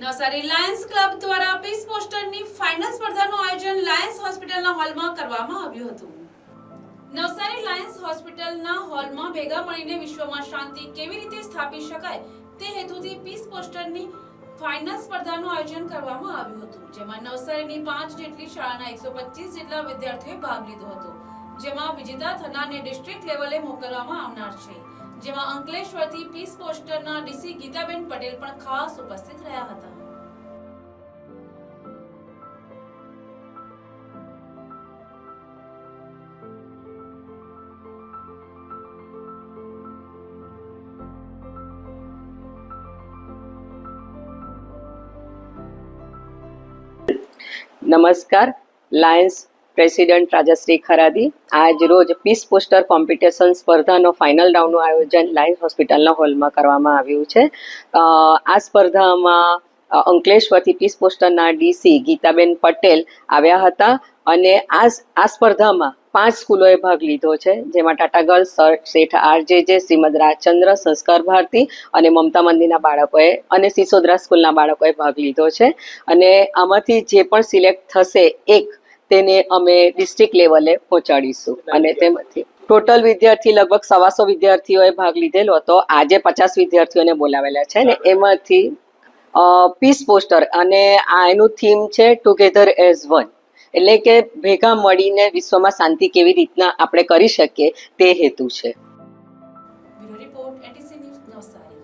Navsari lions club દ્વારા peace પોસ્ટરની final સ્પર્ધાનું આયોજન લાયન્સ હોસ્પિટલના હોલમાં કરવામાં આવ્યું હતું. નવસારી લાયન્સ હોસ્પિટલના હોલમાં ભેગા મળીને વિશ્વમાં શાંતિ કેવી રીતે સ્થાપી શકાય તે હેતુથી પીસ પોસ્ટરની ફાઇનલ સ્પર્ધાનું આયોજન કરવામાં આવ્યું હતું, જેમાં નવસારીની પાંચ જેટલી શાળાના એકસો પચીસ જેટલા વિદ્યાર્થીઓએ ભાગ લીધો હતો, જેમાં વિજેતા થનારને ડિસ્ટ્રિક્ટ લેવલે મોકલવામાં આવનાર છે. જેમાં અંકલેશ્વરથી પીસ પોસ્ટરના ડીસી ગીતાબેન પટેલ પણ ખાસ ઉપસ્થિત રહ્યા હતા. નમસ્કાર લાયન્સ પ્રેસિડેન્ટ રાજાશ્રી ખરાદી. આજ રોજ પીસ પોસ્ટર કોમ્પિટિશન સ્પર્ધાનો ફાઇનલ રાઉન્ડનું આયોજન લાઈવ હોસ્પિટલના હોલમાં કરવામાં આવ્યું છે. આ સ્પર્ધામાં અંકલેશ્વરથી પીસ પોસ્ટરના ડીસી ગીતાબેન પટેલ આવ્યા હતા અને આ આ સ્પર્ધામાં પાંચ સ્કૂલોએ ભાગ લીધો છે, જેમાં ટાટા ગર્લ્સ શેઠ આરજેજે, શ્રીમદ રાજચંદ્ર, સંસ્કાર ભારતી અને મમતા મંદિરના બાળકોએ અને સિસોદરા સ્કૂલના બાળકોએ ભાગ લીધો છે. અને આમાંથી જે પણ સિલેક્ટ થશે એક તેને અમે ડિસ્ટ્રિક્ટ લેવલે પહોંચાડીશું. અને તેમાંથી ટોટલ વિદ્યાર્થી લગભગ સવાસો વિદ્યાર્થીઓએ ભાગ લીધેલો હતો. આજે પચાસ વિદ્યાર્થીઓને બોલાવેલા છે ને એમાંથી પીસ પોસ્ટર અને આ એનું થીમ છે ટુગેધર એઝ વન એટલે કે ભેગા મળીને વિશ્વમાં શાંતિ કેવી રીતના આપણે કરી શકીએ તે હેતુ છે. Report ATC news Navsari.